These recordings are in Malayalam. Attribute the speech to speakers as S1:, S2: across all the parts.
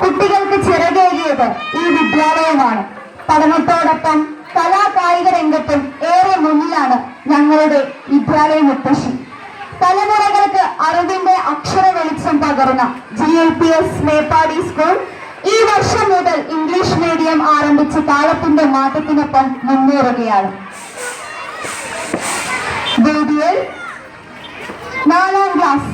S1: കുട്ടികൾക്ക് ചിറകേകിയത് ഈ വിദ്യാലയമാണ്. പഠനത്തോടൊപ്പം കലാകായിക രംഗത്തും ഏറെ മുന്നിലാണ് ഞങ്ങളുടെ വിദ്യാലയ മുത്തശ്ശി. തലമുറകൾക്ക് അറിവിന്റെ അക്ഷര വെളിച്ചം പകർന്ന G L P S Meppadi school ഈ വർഷം മുതൽ ഇംഗ്ലീഷ് മീഡിയം ആരംഭിച്ച് കാലത്തിന്റെ മാറ്റത്തിനൊപ്പം മുന്നേറുകയാണ്. നാലാം ക്ലാസ്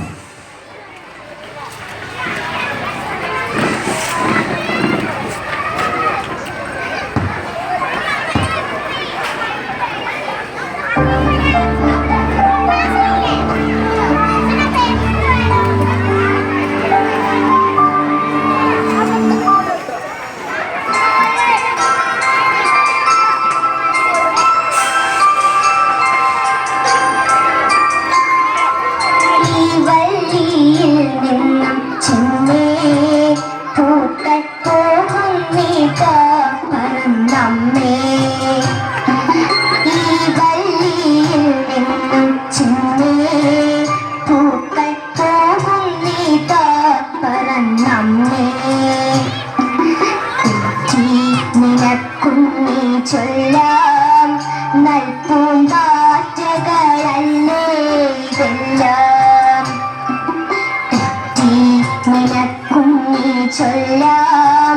S2: പറന്നമ്മേ ഈ വഴിയിൽ നിന്നും ചിന്നേ പൂക്കൾ പോകുന്നേ പറന്നമ്മേ തെറ്റി ചൊല്ലാം നൽപൂമ്പാറ്റകളല്ലേ ഇതെല്ലാം. നിനക്കുന്നേ ചൊല്ലാം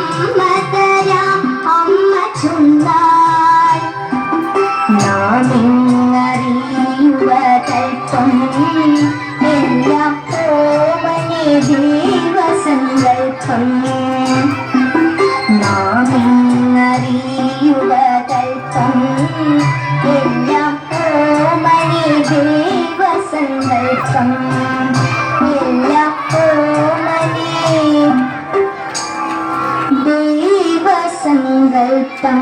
S2: ദിവസങ്ങൾക്കും നാമിന്നറിയുവകൾക്കും എല്ലാം ഓമണി ദിവസങ്ങൾക്കും എല്ലാം ഓമണി ദിവസങ്ങൾക്കും